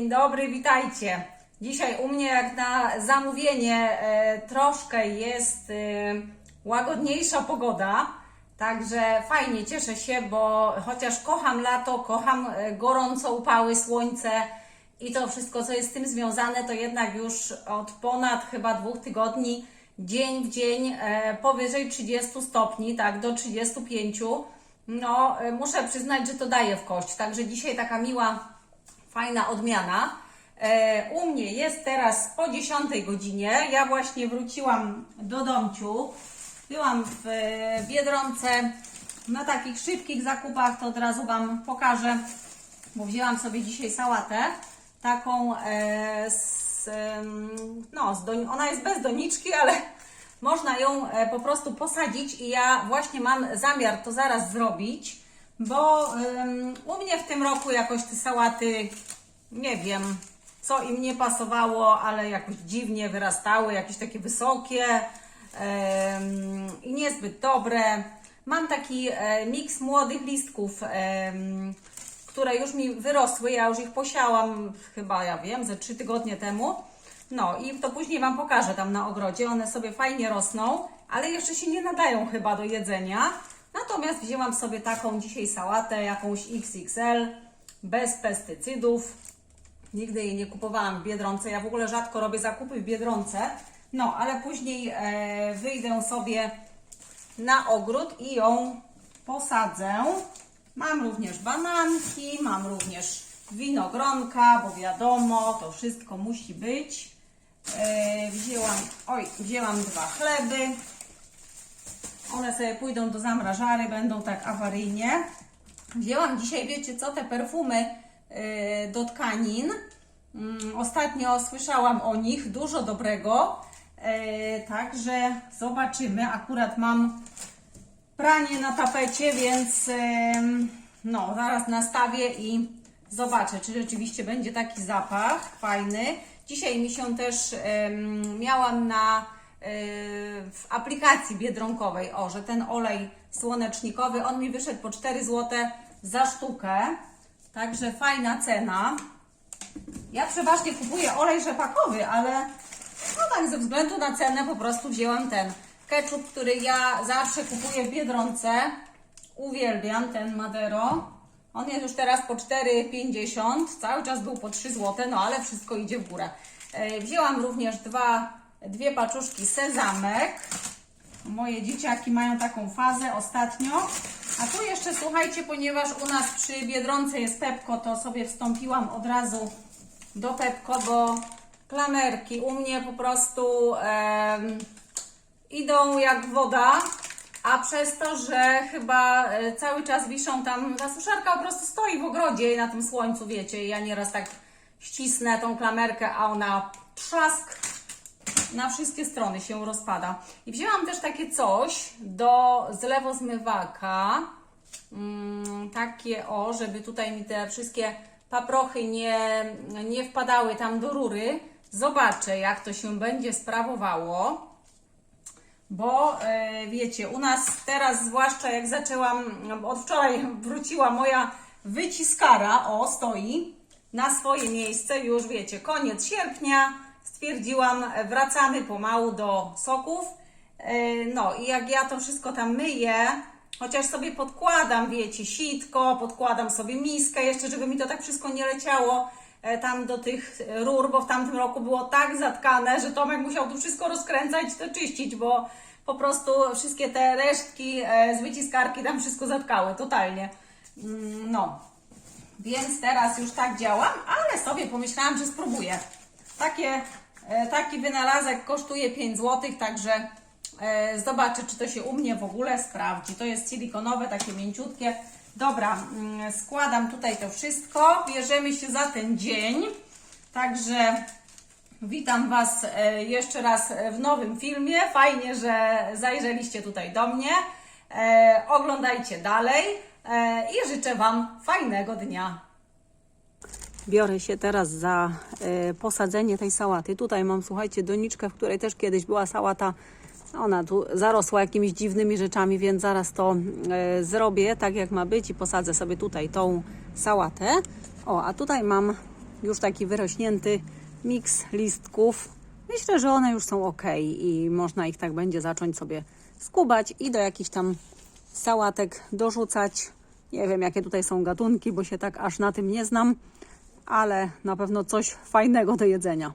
Dzień dobry, witajcie. Dzisiaj u mnie jak na zamówienie e, troszkę jest e, łagodniejsza pogoda, także fajnie, cieszę się, bo chociaż kocham lato, kocham e, gorąco upały, słońce i to wszystko, co jest z tym związane, to jednak już od ponad chyba dwóch tygodni, dzień w dzień powyżej 30 stopni, tak, do 35. No, muszę przyznać, że to daje w kość, także dzisiaj taka miła fajna odmiana. E, u mnie jest teraz po 10 godzinie. Ja właśnie wróciłam do domciu. Byłam w e, Biedronce na takich szybkich zakupach, to od razu Wam pokażę, bo wzięłam sobie dzisiaj sałatę. Taką e, z, no, z doni- ona jest bez doniczki, ale można ją po prostu posadzić i ja właśnie mam zamiar to zaraz zrobić, bo em, u mnie w tym roku jakoś te sałaty, nie wiem, co im nie pasowało, ale jakoś dziwnie wyrastały, jakieś takie wysokie em, i niezbyt dobre. Mam taki e, miks młodych listków, em, które już mi wyrosły, ja już ich posiałam chyba, ja wiem, ze trzy tygodnie temu. No i to później Wam pokażę tam na ogrodzie. One sobie fajnie rosną, ale jeszcze się nie nadają chyba do jedzenia. Natomiast wzięłam sobie taką dzisiaj sałatę, jakąś XXL, bez pestycydów. Nigdy jej nie kupowałam w Biedronce. Ja w ogóle rzadko robię zakupy w Biedronce. No, ale później e, wyjdę sobie na ogród i ją posadzę. Mam również bananki, mam również winogronka, bo wiadomo, to wszystko musi być. E, wzięłam, oj, wzięłam dwa chleby. One sobie pójdą do zamrażary, będą tak awaryjnie. Wzięłam dzisiaj, wiecie co, te perfumy e, do tkanin. Mm, Ostatnio słyszałam o nich dużo dobrego. E, Także zobaczymy. Akurat mam pranie na tapecie, więc no, zaraz nastawię i zobaczę, czy rzeczywiście będzie taki zapach fajny. Dzisiaj mi się też miałam na w aplikacji biedronkowej, o, że ten olej słonecznikowy, on mi wyszedł po 4 zł za sztukę, także fajna cena. Ja przeważnie kupuję olej rzepakowy, ale no tak ze względu na cenę po prostu wzięłam ten ketchup, który ja zawsze kupuję w Biedronce. Uwielbiam ten Madero. On jest już teraz po 4,50, cały czas był po 3 zł, no ale wszystko idzie w górę. E, Wzięłam również dwa, dwie paczuszki sezamek. Moje dzieciaki mają taką fazę ostatnio. A tu jeszcze słuchajcie, ponieważ u nas przy Biedronce jest Pepko, to sobie wstąpiłam od razu do Pepko, bo klamerki u mnie po prostu idą jak woda, a przez to, że chyba e, cały czas wiszą tam, ta suszarka po prostu stoi w ogrodzie na tym słońcu, wiecie, i ja nieraz tak ścisnę tą klamerkę, a ona trzask na wszystkie strony się rozpada. I wzięłam też takie coś do zlewozmywaka. Mm, takie o, żeby tutaj mi te wszystkie paprochy nie, nie wpadały tam do rury. Zobaczę, jak to się będzie sprawowało. Bo e, wiecie, u nas teraz, zwłaszcza jak zaczęłam, od wczoraj wróciła moja wyciskara, o, stoi na swoje miejsce, już wiecie, koniec sierpnia, stwierdziłam, e, wracamy pomału do soków. E, no i jak ja to wszystko tam myję, chociaż sobie podkładam, wiecie, sitko, podkładam sobie miskę, jeszcze żeby mi to tak wszystko nie leciało e, tam do tych rur, bo w tamtym roku było tak zatkane, że Tomek musiał tu wszystko rozkręcać to czyścić, bo po prostu wszystkie te resztki z wyciskarki tam wszystko zatkały, totalnie. Mm, No, więc teraz już tak działam, ale sobie pomyślałam, że spróbuję. Takie, e, taki wynalazek kosztuje 5 zł, także e, zobaczę, czy to się u mnie w ogóle sprawdzi. To jest silikonowe, takie mięciutkie. Dobra, mm, składam tutaj to wszystko. Bierzemy się za ten dzień. Także witam Was e, jeszcze raz w nowym filmie. Fajnie, że zajrzeliście tutaj do mnie. Oglądajcie dalej i życzę Wam fajnego dnia. Biorę się teraz za e, posadzenie tej sałaty. Tutaj mam, słuchajcie, doniczkę, w której też kiedyś była sałata. Ona tu zarosła jakimiś dziwnymi rzeczami, więc zaraz to e, zrobię tak, jak ma być i posadzę sobie tutaj tą sałatę. O, a tutaj mam już taki wyrośnięty miks listków. Myślę, że one już są ok i można ich tak będzie zacząć sobie skubać i do jakichś tam sałatek dorzucać. Nie wiem, jakie tutaj są gatunki, bo się tak aż na tym nie znam, ale na pewno coś fajnego do jedzenia.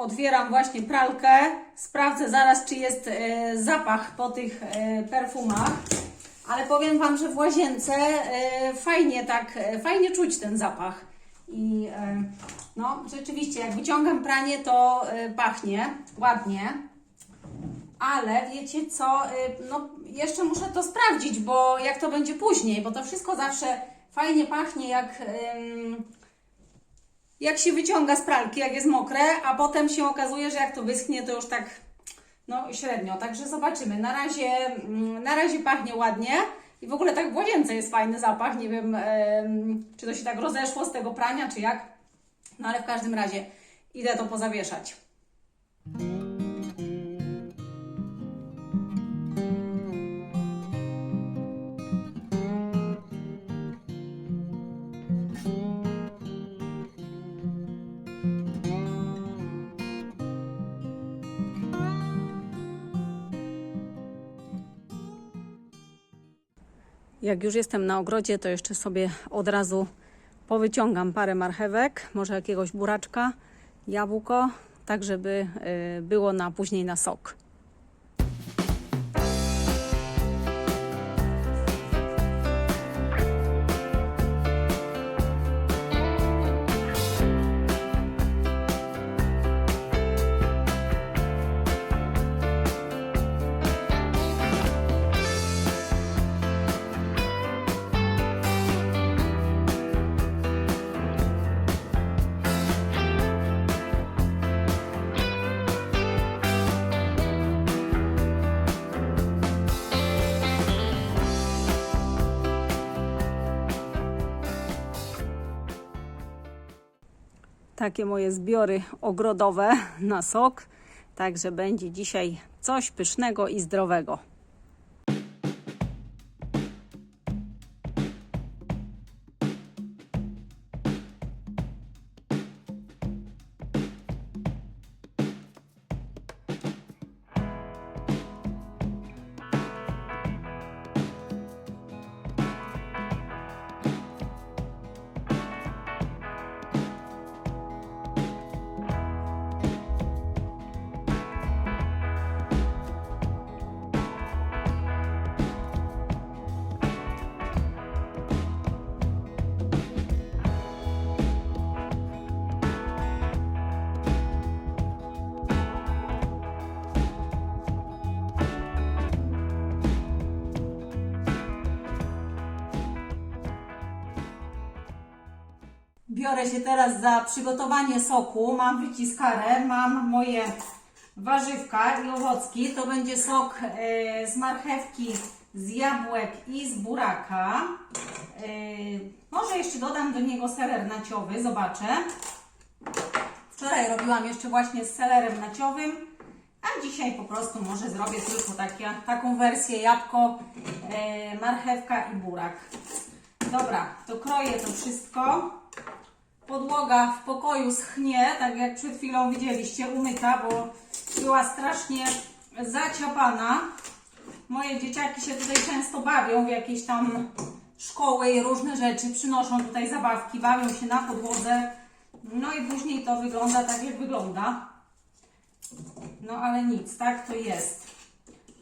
Otwieram właśnie pralkę. Sprawdzę zaraz, czy jest e, zapach po tych e, perfumach. Ale powiem Wam, że w łazience e, fajnie tak, fajnie czuć ten zapach. I no, rzeczywiście, jak wyciągam pranie, to pachnie ładnie. Ale wiecie co, no jeszcze muszę to sprawdzić, bo jak to będzie później, bo to wszystko zawsze fajnie pachnie, jak, jak się wyciąga z pralki, jak jest mokre, a potem się okazuje, że jak to wyschnie, to już tak no średnio. Także zobaczymy. Na razie, mm, na razie pachnie ładnie i w ogóle tak w łazience jest fajny zapach. Nie wiem, czy to się tak rozeszło z tego prania, czy jak. No ale w każdym razie idę to pozawieszać. Jak już jestem na ogrodzie, to jeszcze sobie od razu powyciągam parę marchewek, może jakiegoś buraczka, jabłko, tak żeby y, było na później na sok. Takie moje zbiory ogrodowe na sok. Także będzie dzisiaj coś pysznego i zdrowego. Biorę się teraz za przygotowanie soku. Mam wyciskarę, mam moje warzywka i owocki. To będzie sok e, z marchewki, z jabłek i z buraka. E, może jeszcze dodam do niego seler naciowy, zobaczę. Wczoraj robiłam jeszcze właśnie z selerem naciowym, a dzisiaj po prostu może zrobię tylko takie, taką wersję jabłko, e, marchewka i burak. Dobra, to kroję to wszystko. Podłoga w pokoju schnie, tak jak przed chwilą widzieliście, umyta, bo była strasznie zaciapana. Moje dzieciaki się tutaj często bawią w jakieś tam szkoły i różne rzeczy, przynoszą tutaj zabawki, bawią się na podłodze. No i później to wygląda tak, jak wygląda. No ale nic, tak to jest.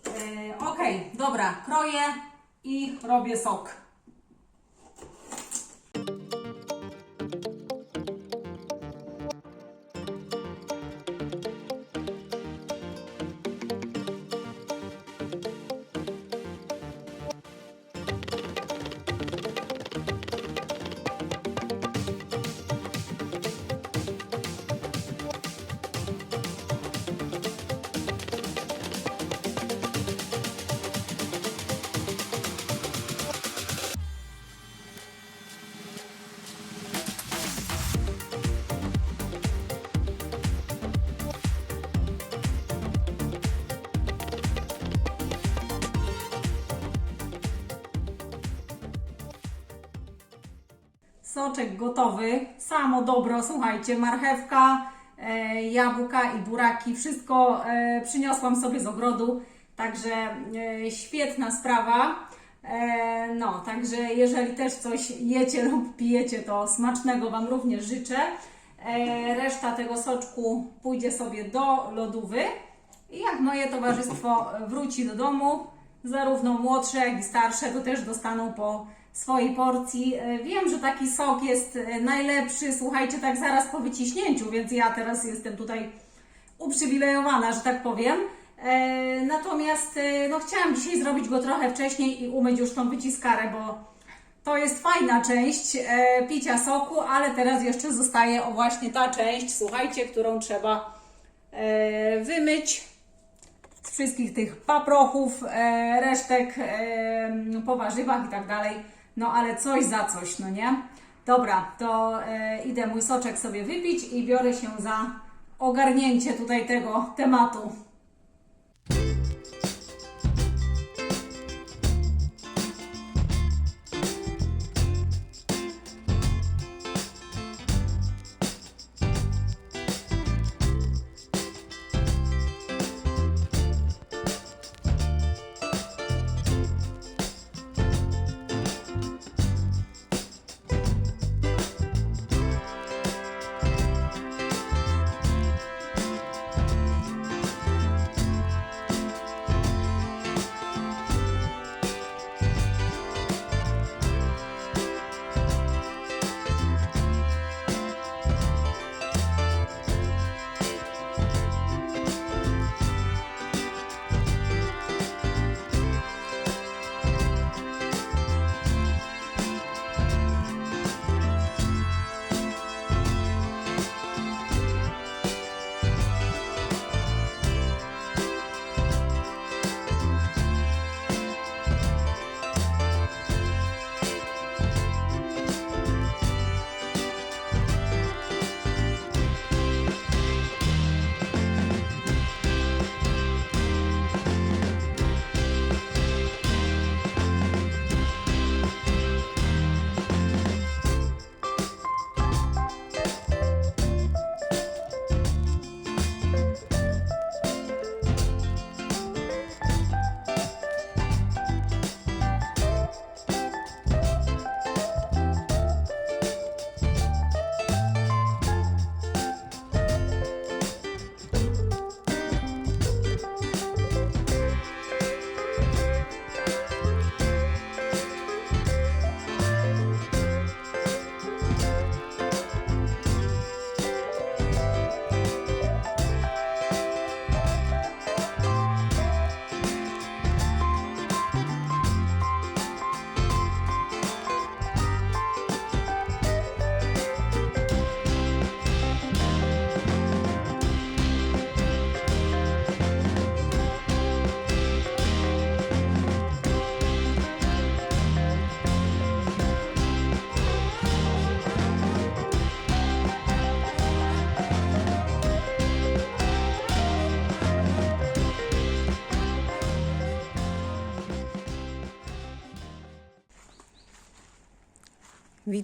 Yy, ok, dobra, kroję i robię sok. Soczek gotowy, samo dobro, słuchajcie, marchewka, e, jabłka i buraki, wszystko e, przyniosłam sobie z ogrodu, także e, świetna sprawa. E, no, także jeżeli też coś jecie lub pijecie, to smacznego Wam również życzę. E, reszta tego soczku pójdzie sobie do lodówy i jak moje towarzystwo wróci do domu, zarówno młodsze, jak i starsze, to też dostaną po swojej porcji. E, Wiem, że taki sok jest e, najlepszy, słuchajcie, tak zaraz po wyciśnięciu, więc ja teraz jestem tutaj uprzywilejowana, że tak powiem. E, Natomiast no, chciałam dzisiaj zrobić go trochę wcześniej i umyć już tą wyciskarę, bo to jest fajna część picia soku, ale teraz jeszcze zostaje o właśnie ta część, słuchajcie, którą trzeba wymyć z wszystkich tych paprochów, resztek po warzywach i tak dalej. No ale coś za coś, no nie? Dobra, to e, idę mój soczek sobie wypić i biorę się za ogarnięcie tutaj tego tematu.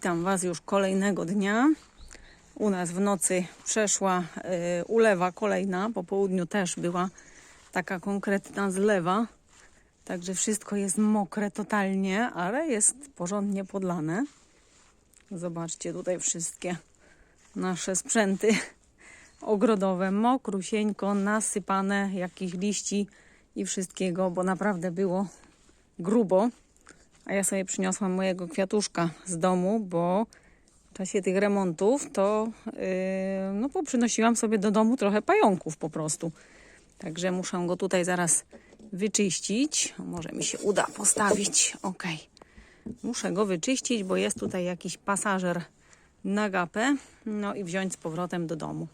Witam Was już kolejnego dnia. U nas w nocy przeszła y, ulewa kolejna. Po południu też była taka konkretna zlewa. Także wszystko jest mokre totalnie, ale jest porządnie podlane. Zobaczcie tutaj wszystkie nasze sprzęty ogrodowe. Mokrusieńko, nasypane jakichś liści i wszystkiego, bo naprawdę było grubo. A ja sobie przyniosłam mojego kwiatuszka z domu, bo w czasie tych remontów to yy, no, poprzynosiłam sobie do domu trochę pająków po prostu. Także muszę go tutaj zaraz wyczyścić. Może mi się uda postawić. Ok. Muszę go wyczyścić, bo jest tutaj jakiś pasażer na gapę. No i wziąć z powrotem do domu.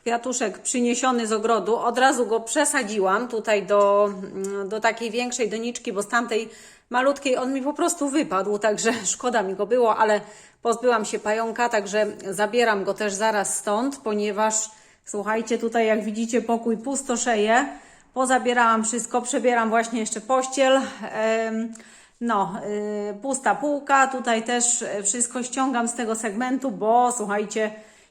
Kwiatuszek przyniesiony z ogrodu, od razu go przesadziłam tutaj do, mm, do takiej większej doniczki, bo z tamtej malutkiej on mi po prostu wypadł, także szkoda mi go było, ale pozbyłam się pająka, także zabieram go też zaraz stąd, ponieważ słuchajcie, tutaj jak widzicie pokój pustoszeje. Pozabierałam wszystko, przebieram właśnie jeszcze pościel. No, y, pusta półka, tutaj też wszystko ściągam z tego segmentu, bo słuchajcie,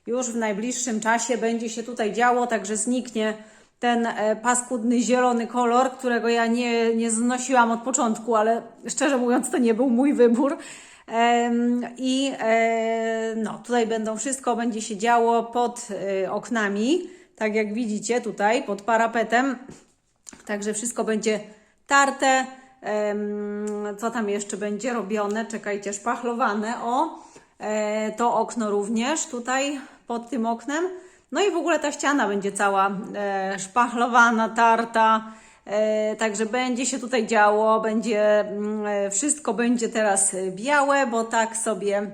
już w najbliższym czasie będzie się tutaj działo, także zniknie ten e, paskudny zielony kolor, którego ja nie, nie znosiłam od początku, ale szczerze mówiąc to nie był mój wybór. I e, no, tutaj będą wszystko będzie się działo pod e, oknami, tak jak widzicie tutaj, pod parapetem. Także wszystko będzie tarte. Co tam jeszcze będzie robione? Czekajcie, szpachlowane. O, to okno również tutaj pod tym oknem. No i w ogóle ta ściana będzie cała e, szpachlowana, tarta. E, Także będzie się tutaj działo, będzie mm, e, wszystko będzie teraz białe, bo tak sobie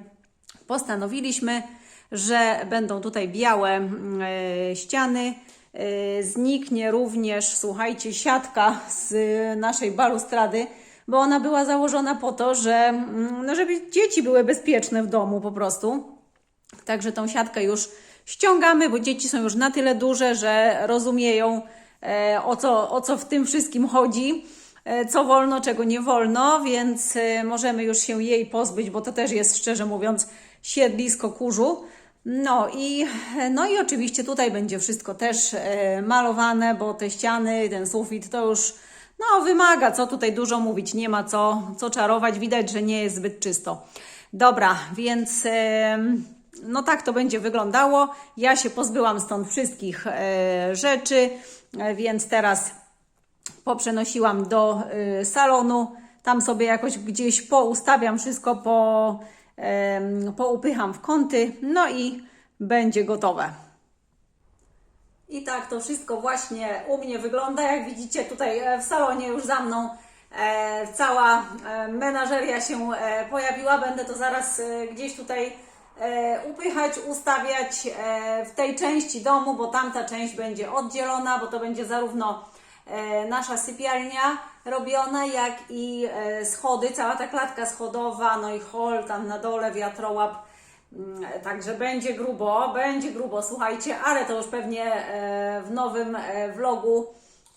postanowiliśmy, że będą tutaj białe mm, e, ściany. E, Zniknie również, słuchajcie, siatka z e, naszej balustrady, bo ona była założona po to, że, mm, no, żeby dzieci były bezpieczne w domu po prostu. Także tą siatkę już ściągamy, bo dzieci są już na tyle duże, że rozumieją e, o co, o co w tym wszystkim chodzi, e, co wolno, czego nie wolno, więc e, możemy już się jej pozbyć, bo to też jest szczerze mówiąc siedlisko kurzu. No i, no i oczywiście tutaj będzie wszystko też malowane, bo te ściany, ten sufit to już no, wymaga, co tutaj dużo mówić, nie ma co, co czarować, widać, że nie jest zbyt czysto. Dobra, więc no tak to będzie wyglądało. Ja się pozbyłam stąd wszystkich e, rzeczy, e, więc teraz poprzenosiłam do y, salonu. Tam sobie jakoś gdzieś poustawiam wszystko, po, poupycham w kąty, no i będzie gotowe. I tak to wszystko właśnie u mnie wygląda. Jak widzicie tutaj e, w salonie już za mną e, cała e, menażeria się e, pojawiła. Będę to zaraz e, gdzieś tutaj e, upychać, ustawiać e, w tej części domu, bo tamta część będzie oddzielona, bo to będzie zarówno e, nasza sypialnia robiona, jak i e, schody, cała ta klatka schodowa, no i hol tam na dole, wiatrołap. Mm, Także będzie grubo, będzie grubo, słuchajcie, ale to już pewnie e, w nowym e, vlogu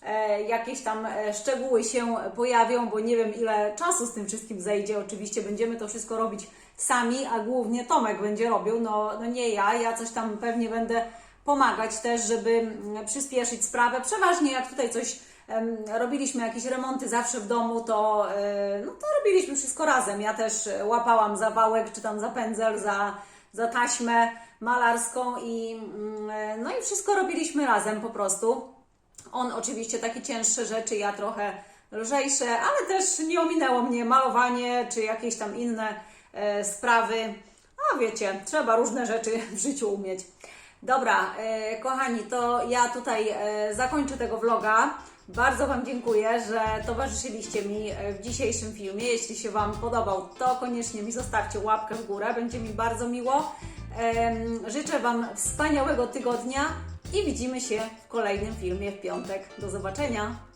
e, jakieś tam e, szczegóły się pojawią, bo nie wiem ile czasu z tym wszystkim zejdzie. Oczywiście będziemy to wszystko robić sami, a głównie Tomek będzie robił, no, no nie ja, ja coś tam pewnie będę pomagać też, żeby mm, przyspieszyć sprawę. Przeważnie jak tutaj coś robiliśmy jakieś remonty zawsze w domu, to, e, no, to robiliśmy wszystko razem. Ja też łapałam za wałek, czy tam za pędzel, za, za taśmę malarską i, mm, e, no i wszystko robiliśmy razem po prostu. On oczywiście takie cięższe rzeczy, ja trochę lżejsze, ale też nie ominęło mnie malowanie czy jakieś tam inne sprawy. A wiecie, trzeba różne rzeczy w życiu umieć. Dobra, e, kochani, to ja tutaj e, zakończę tego vloga. Bardzo Wam dziękuję, że towarzyszyliście mi e, w dzisiejszym filmie. Jeśli się Wam podobał, to koniecznie mi zostawcie łapkę w górę, będzie mi bardzo miło. Życzę Wam wspaniałego tygodnia i widzimy się w kolejnym filmie w piątek. Do zobaczenia!